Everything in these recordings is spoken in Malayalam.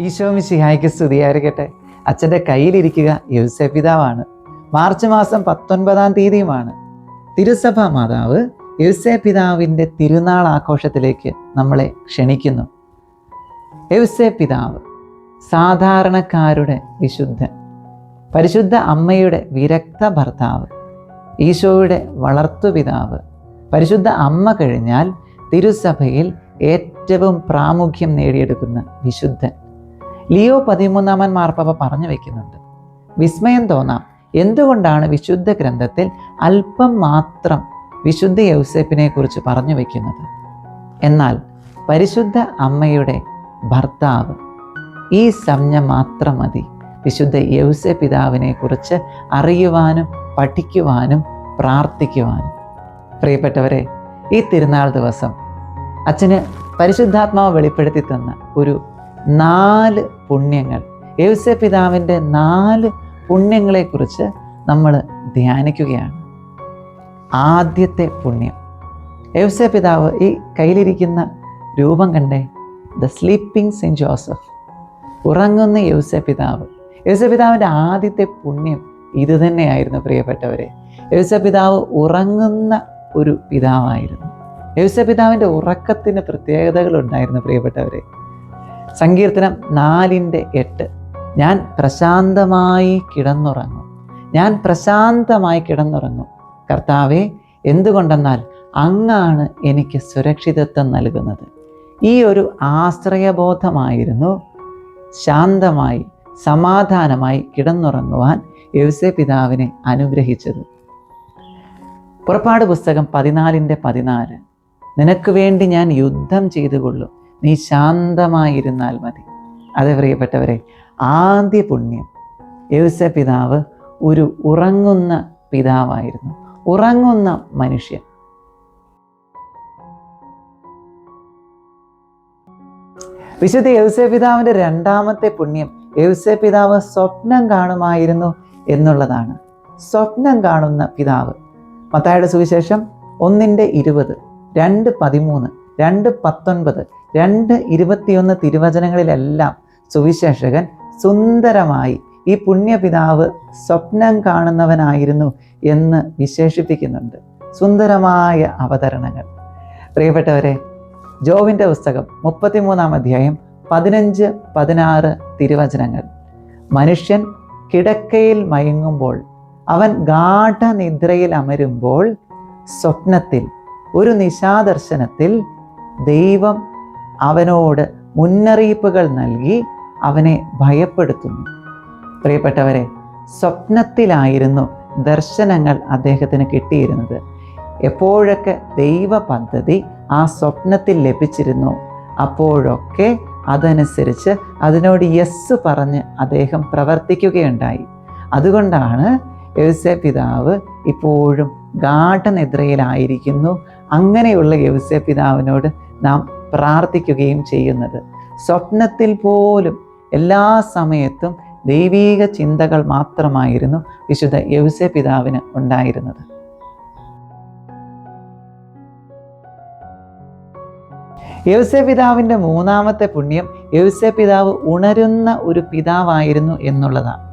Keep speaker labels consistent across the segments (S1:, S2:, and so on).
S1: ഈശോ മിശിഹായ്ക്ക് സ്തുതിയായിരിക്കട്ടെ. അച്ഛന്റെ കയ്യിലിരിക്കുക യൗസേപിതാവാണ് മാർച്ച് മാസം പത്തൊൻപതാം തീയതിയുമാണ്. തിരുസഭ മാതാവ് യൗസേ പിതാവിന്റെ തിരുനാൾ ആഘോഷത്തിലേക്ക് നമ്മളെ ക്ഷണിക്കുന്നു. യൗസേ പിതാവ് സാധാരണക്കാരുടെ വിശുദ്ധൻ പരിശുദ്ധ അമ്മയുടെ വിരക്ത ഭർത്താവ് ഈശോയുടെ വളർത്തുപിതാവ് പരിശുദ്ധ അമ്മ കഴിഞ്ഞാൽ തിരുസഭയിൽ ഏറ്റവും പ്രാമുഖ്യം നേടിയെടുക്കുന്ന വിശുദ്ധൻ. ലിയോ പതിമൂന്നാമൻ മാർപ്പാപ്പ പറഞ്ഞു വയ്ക്കുന്നുണ്ട് വിസ്മയം തോന്നാം. എന്തുകൊണ്ടാണ് വിശുദ്ധ ഗ്രന്ഥത്തിൽ അല്പം മാത്രം വിശുദ്ധ യൗസേപ്പിനെ കുറിച്ച് പറഞ്ഞു വയ്ക്കുന്നത് എന്നാൽ പരിശുദ്ധ അമ്മയുടെ ഭർത്താവ് ഈ സംജ്ഞ മാത്രം മതി. വിശുദ്ധ യൗസേ പിതാവിനെ കുറിച്ച് അറിയുവാനും പഠിക്കുവാനും പ്രാർത്ഥിക്കുവാനും. പ്രിയപ്പെട്ടവരെ ഈ തിരുനാൾ ദിവസം അച്ഛന് പരിശുദ്ധാത്മാവ് വെളിപ്പെടുത്തി തന്ന ഒരു നാല് പുണ്യങ്ങൾ. യൗസേ പിതാവിന്റെ നാല് പുണ്യങ്ങളെക്കുറിച്ച് നമ്മൾ ധ്യാനിക്കുകയാണ്. ആദ്യത്തെ പുണ്യം. യൗസേ പിതാവ് ഈ കയ്യിലിരിക്കുന്ന രൂപം കണ്ടേ? ദ സ്ലീപ്പിംഗ് സെന്റ് ജോസഫ് ഉറങ്ങുന്ന യൗസേ പിതാവ്. യൗസേ പിതാവിന്റെ ആദ്യത്തെ പുണ്യം ഇത് തന്നെയായിരുന്നു പ്രിയപ്പെട്ടവരെ. യൗസേ പിതാവ് ഉറങ്ങുന്ന ഒരു പിതാവായിരുന്നു. യൗസേ പിതാവിന്റെ ഉറക്കത്തിന് പ്രത്യേകതകളുണ്ടായിരുന്നു പ്രിയപ്പെട്ടവരെ. സങ്കീർത്തനം നാലിന്റെ എട്ട്. ഞാൻ പ്രശാന്തമായി കിടന്നുറങ്ങും. ഞാൻ പ്രശാന്തമായി കിടന്നുറങ്ങും. കർത്താവെ എന്തുകൊണ്ടെന്നാൽ അങ്ങാണ് എനിക്ക് സുരക്ഷിതത്വം നൽകുന്നത്. ഈ ഒരു ആശ്രയബോധമായിരുന്നു ശാന്തമായി സമാധാനമായി കിടന്നുറങ്ങുവാൻ യൗസേ പിതാവിനെ അനുഗ്രഹിച്ചത്. പുറപ്പാട് പുസ്തകം പതിനാലിന്റെ പതിനാല്. നിനക്ക് വേണ്ടി ഞാൻ യുദ്ധം ചെയ്തുകൊള്ളും. നീ ശാന്തമായിരുന്നാൽ മതി. അതെ പ്രിയപ്പെട്ടവരെ ആദ്യ പുണ്യം യൗസ പിതാവ് ഒരു ഉറങ്ങുന്ന പിതാവായിരുന്നു. ഉറങ്ങുന്ന മനുഷ്യൻ. വിശുദ്ധ യൗസേ പിതാവിന്റെ രണ്ടാമത്തെ പുണ്യം യൗസേ പിതാവ് സ്വപ്നം കാണുമായിരുന്നു എന്നുള്ളതാണ്. സ്വപ്നം കാണുന്ന പിതാവ്. മത്തായുടെ സുവിശേഷം ഒന്നിന്റെ ഇരുപത് രണ്ട് പതിമൂന്ന്. രണ്ട് പത്തൊൻപത് രണ്ട് ഇരുപത്തിയൊന്ന് തിരുവചനങ്ങളിലെല്ലാം സുവിശേഷകൻ സുന്ദരമായി ഈ പുണ്യപിതാവ് സ്വപ്നം കാണുന്നവനായിരുന്നു എന്ന് വിശേഷിപ്പിക്കുന്നുണ്ട്. സുന്ദരമായ അവതരണങ്ങൾ. പ്രിയപ്പെട്ടവരെ ജോവിന്റെ പുസ്തകം മുപ്പത്തിമൂന്നാം അധ്യായം പതിനഞ്ച് പതിനാറ് തിരുവചനങ്ങൾ. മനുഷ്യൻ കിടക്കയിൽ മയങ്ങുമ്പോൾ അവൻ ഗാഠനിദ്രയിൽ അമരുമ്പോൾ സ്വപ്നത്തിൽ ഒരു നിശാദർശനത്തിൽ ദൈവം അവനോട് മുന്നറിയിപ്പുകൾ നൽകി അവനെ ഭയപ്പെടുത്തുന്നു. പ്രിയപ്പെട്ടവരെ സ്വപ്നത്തിലായിരുന്നു ദർശനങ്ങൾ അദ്ദേഹത്തിന് കിട്ടിയിരുന്നത്. എപ്പോഴൊക്കെ ദൈവ പദ്ധതി ആ സ്വപ്നത്തിൽ ലഭിച്ചിരുന്നു അപ്പോഴൊക്കെ അതനുസരിച്ച് അതിനോട് യെസ് പറഞ്ഞ് അദ്ദേഹം പ്രവർത്തിക്കുകയുണ്ടായി. അതുകൊണ്ടാണ് യൗസേ പിതാവ് ഇപ്പോഴും ഗാഠനിദ്രയിലായിരിക്കുന്നു. അങ്ങനെയുള്ള യൗസേ പിതാവിനോട് നാം പ്രാർത്ഥിക്കുകയും ചെയ്യുന്നത്. സ്വപ്നത്തിൽ പോലും എല്ലാ സമയത്തും ദൈവീക ചിന്തകൾ മാത്രമായിരുന്നു വിശുദ്ധ യൗസേ പിതാവിന് ഉണ്ടായിരുന്നത്. യൗസേ പിതാവിന്റെ മൂന്നാമത്തെ പുണ്യം യൗസേ പിതാവ് ഉണരുന്ന ഒരു പിതാവായിരുന്നു എന്നുള്ളതാണ്.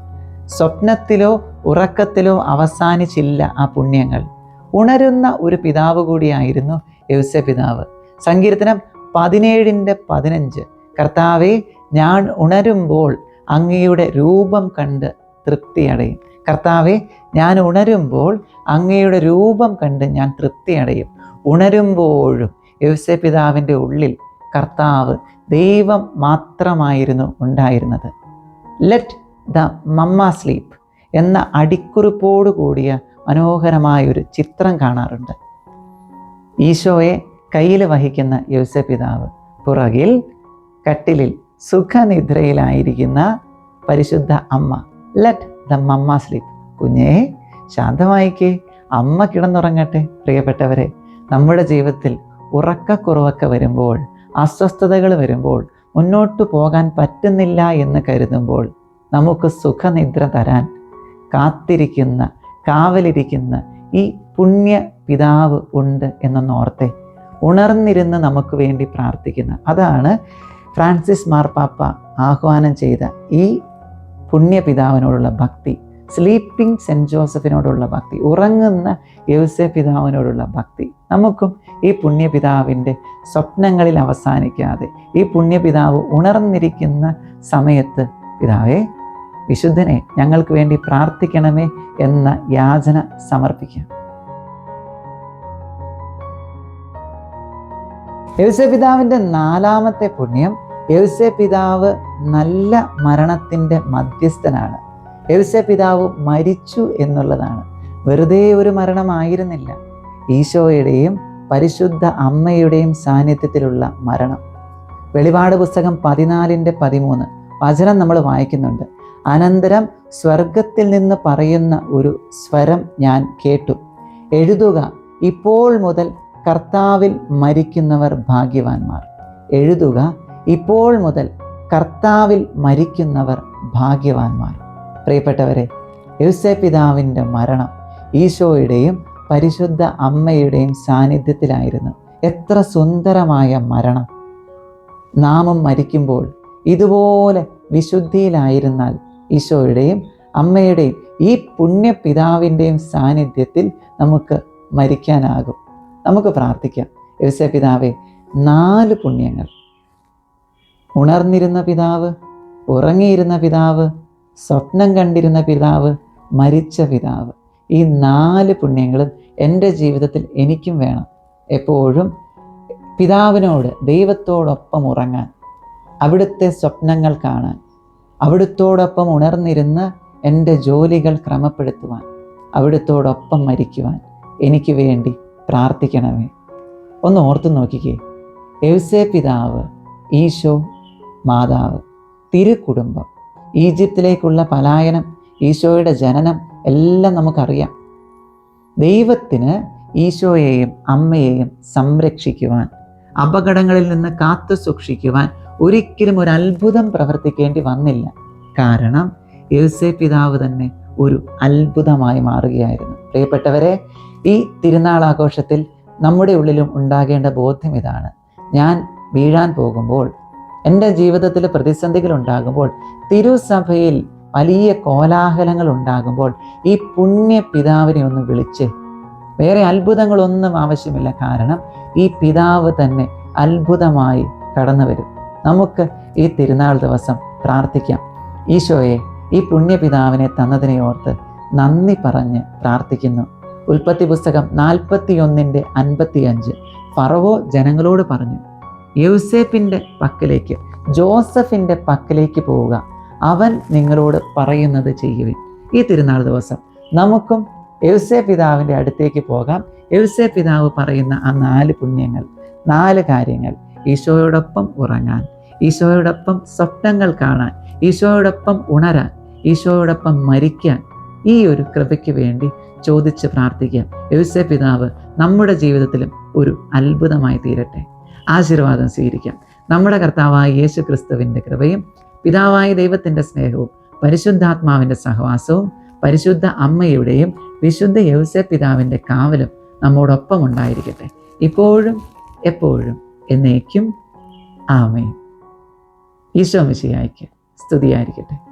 S1: സ്വപ്നത്തിലോ ഉറക്കത്തിലോ അവസാനിച്ചില്ല ആ പുണ്യങ്ങൾ. ഉണരുന്ന ഒരു പിതാവ് കൂടിയായിരുന്നു യൗസേ പിതാവ്. സങ്കീർത്തനം പതിനേഴിന്റെ പതിനഞ്ച്. കർത്താവെ ഞാൻ ഉണരുമ്പോൾ അങ്ങയുടെ രൂപം കണ്ട് തൃപ്തിയടയും. കർത്താവെ ഞാൻ ഉണരുമ്പോൾ അങ്ങയുടെ രൂപം കണ്ട് ഞാൻ തൃപ്തിയടയും. ഉണരുമ്പോഴും യൗസേ പിതാവിന്റെ ഉള്ളിൽ കർത്താവ് ദൈവം മാത്രമായിരുന്നു ഉണ്ടായിരുന്നത്. ലെറ്റ് ദ മമ്മ സ്ലീപ്പ് എന്ന അടിക്കുറിപ്പോടു കൂടിയ മനോഹരമായൊരു ചിത്രം കാണാറുണ്ട്. ഈശോയെ കയ്യിൽ വഹിക്കുന്ന യൗസ പിതാവ്. പുറകിൽ കട്ടിലിൽ സുഖനിദ്രയിലായിരിക്കുന്ന പരിശുദ്ധ അമ്മ. ലെറ്റ് ദ മമ്മ സ്ലീപ്പ് കുഞ്ഞേ ശാന്തമായിക്കേ. അമ്മ കിടന്നുറങ്ങട്ടെ പ്രിയപ്പെട്ടവരെ. നമ്മുടെ ജീവിതത്തിൽ ഉറക്കക്കുറവൊക്കെ വരുമ്പോൾ അസ്വസ്ഥതകൾ വരുമ്പോൾ മുന്നോട്ട് പോകാൻ പറ്റുന്നില്ല എന്ന് കരുതുമ്പോൾ നമുക്ക് സുഖനിദ്ര തരാൻ കാത്തിരിക്കുന്ന കാവലിരിക്കുന്ന ഈ പുണ്യ പിതാവ് ഉണ്ട് എന്നൊന്നോർത്തെ ഉണർന്നിരുന്ന് നമുക്ക് വേണ്ടി പ്രാർത്ഥിക്കുന്ന. അതാണ് ഫ്രാൻസിസ് മാർപ്പാപ്പ ആഹ്വാനം ചെയ്ത ഈ പുണ്യപിതാവിനോടുള്ള ഭക്തി സ്ലീപ്പിംഗ് സെന്റ് ജോസഫിനോടുള്ള ഭക്തി ഉറങ്ങുന്ന യൗസെ പിതാവിനോടുള്ള ഭക്തി. നമുക്കും ഈ പുണ്യപിതാവിന്റെ സ്വപ്നങ്ങളിൽ അവസാനിക്കാതെ ഈ പുണ്യപിതാവ് ഉണർന്നിരിക്കുന്ന സമയത്ത് പിതാവേ വിശുദ്ധനെ ഞങ്ങൾക്ക് വേണ്ടി പ്രാർത്ഥിക്കണമേ എന്ന യാചന സമർപ്പിക്കാം. യൗസെ പിതാവിന്റെ നാലാമത്തെ പുണ്യം യൗസെ പിതാവ് നല്ല മരണത്തിന്റെ മധ്യസ്ഥനാണ്. യൗസെ പിതാവ് മരിച്ചു എന്നുള്ളതാണ്. വെറുതെ ഒരു മരണമായിരുന്നില്ല ഈശോയുടെയും പരിശുദ്ധ അമ്മയുടെയും സാന്നിധ്യത്തിലുള്ള മരണം. വെളിപാട് പുസ്തകം പതിനാലിന്റെ പതിമൂന്ന് വചനം നമ്മൾ വായിക്കുന്നുണ്ട്. അനന്തരം സ്വർഗത്തിൽ നിന്ന് പറയുന്ന ഒരു സ്വരം ഞാൻ കേട്ടു. എഴുതുക ഇപ്പോൾ മുതൽ കർത്താവിൽ മരിക്കുന്നവർ ഭാഗ്യവാന്മാർ. എഴുതുക ഇപ്പോൾ മുതൽ കർത്താവിൽ മരിക്കുന്നവർ ഭാഗ്യവാന്മാർ. പ്രിയപ്പെട്ടവരെ യുസെ പിതാവിന്റെ മരണം ഈശോയുടെയും പരിശുദ്ധ അമ്മയുടെയും സാന്നിധ്യത്തിലായിരുന്നു. എത്ര സുന്ദരമായ മരണം. നാമം മരിക്കുമ്പോൾ ഇതുപോലെ വിശുദ്ധിയിലായിരുന്നാൽ ഈശോയുടെയും അമ്മയുടെയും ഈ പുണ്യപിതാവിന്റെയും സാന്നിധ്യത്തിൽ നമുക്ക് മരിക്കാനാകും. നമുക്ക് പ്രാർത്ഥിക്കാം. യവസ പിതാവേ നാല് പുണ്യങ്ങൾ. ഉണർന്നിരുന്ന പിതാവ് ഉറങ്ങിയിരുന്ന പിതാവ് സ്വപ്നം കണ്ടിരുന്ന പിതാവ് മരിച്ച പിതാവ്. ഈ നാല് പുണ്യങ്ങളും എന്റെ ജീവിതത്തിൽ എനിക്കും വേണം. എപ്പോഴും പിതാവിനോട് ദൈവത്തോടൊപ്പം ഉറങ്ങാൻ അവിടുത്തെ സ്വപ്നങ്ങൾ കാണാൻ അവിടുത്തോടൊപ്പം ഉണർന്നിരുന്ന് എന്റെ ജോലികൾ ക്രമപ്പെടുത്തുവാൻ അവിടുത്തോടൊപ്പം മരിക്കുവാൻ എനിക്ക് വേണ്ടി പ്രാർത്ഥിക്കണമേ. ഒന്ന് ഓർത്തു നോക്കിക്കേ. എവ്സേ പിതാവ് ഈശോ മാതാവ് തിരുക്കുടുംബം ഈജിപ്തിലേക്കുള്ള പലായനം ഈശോയുടെ ജനനം എല്ലാം നമുക്കറിയാം. ദൈവത്തിന് ഈശോയെയും അമ്മയെയും സംരക്ഷിക്കുവാൻ അപകടങ്ങളിൽ നിന്ന് കാത്തു സൂക്ഷിക്കുവാൻ ഒരിക്കലും ഒരു അത്ഭുതം പ്രവർത്തിക്കേണ്ടി വന്നില്ല. കാരണം യേസേ പിതാവ് തന്നെ ഒരു അത്ഭുതമായി മാറുകയായിരുന്നു. പ്രിയപ്പെട്ടവരെ ഈ തിരുനാൾ ആഘോഷത്തിൽ നമ്മുടെ ഉള്ളിലും ഉണ്ടാകേണ്ട ബോധ്യം ഇതാണ്. ഞാൻ വീഴാൻ പോകുമ്പോൾ എന്റെ ജീവിതത്തിൽ പ്രതിസന്ധികൾ ഉണ്ടാകുമ്പോൾ തിരുസഭയിൽ വലിയ കോലാഹലങ്ങൾ ഉണ്ടാകുമ്പോൾ ഈ പുണ്യ പിതാവിനെ ഒന്ന് വിളിച്ച് വേറെ അത്ഭുതങ്ങളൊന്നും ആവശ്യമില്ല. കാരണം ഈ പിതാവ് തന്നെ അത്ഭുതമായി കടന്നു വരും. നമുക്ക് ഈ തിരുനാൾ ദിവസം പ്രാർത്ഥിക്കാം. ഈശോയെ ഈ പുണ്യപിതാവിനെ തന്നതിനെ ഓർത്ത് നന്ദി പറഞ്ഞ് പ്രാർത്ഥിക്കുന്നു. ഉൽപ്പത്തി പുസ്തകം നാൽപ്പത്തിയൊന്നിന്റെ അൻപത്തിയഞ്ച്. ഫറവോ ജനങ്ങളോട് പറഞ്ഞു യൂസേഫിന്റെ പക്കലേക്ക് ജോസഫിന്റെ പക്കലേക്ക് പോവുക. അവൻ നിങ്ങളോട് പറയുന്നത് ചെയ്യുവിൻ. ഈ തിരുനാൾ ദിവസം നമുക്കും യൗസേ പിതാവിന്റെ അടുത്തേക്ക് പോകാം. യൗസേ പിതാവ് പറയുന്ന ആ നാല് പുണ്യങ്ങൾ നാല് കാര്യങ്ങൾ ഈശോയോടൊപ്പം ഉറങ്ങാൻ ഈശോയോടൊപ്പം സ്വപ്നങ്ങൾ കാണാൻ ഈശോയോടൊപ്പം ഉണരാൻ ഈശോയോടൊപ്പം മരിക്കാൻ ഈ ഒരു കൃപയ്ക്ക് വേണ്ടി ചോദിച്ച് പ്രാർത്ഥിക്കാം യൗസെ പിതാവ് നമ്മുടെ ജീവിതത്തിലും ഒരു അത്ഭുതമായി തീരട്ടെ. ആശീർവാദം സ്വീകരിക്കാം. നമ്മുടെ കർത്താവായ യേശു ക്രിസ്തുവിന്റെ കൃപയും പിതാവായ ദൈവത്തിന്റെ സ്നേഹവും പരിശുദ്ധാത്മാവിന്റെ സഹവാസവും പരിശുദ്ധ അമ്മയുടെയും വിശുദ്ധ യൗസെ പിതാവിന്റെ കാവലും നമ്മോടൊപ്പം ഉണ്ടായിരിക്കട്ടെ. ഇപ്പോഴും എപ്പോഴും എന്നേക്കും. ആമേ ഈശോ മിശിയായിക്ക് സ്തുതിയായിരിക്കട്ടെ.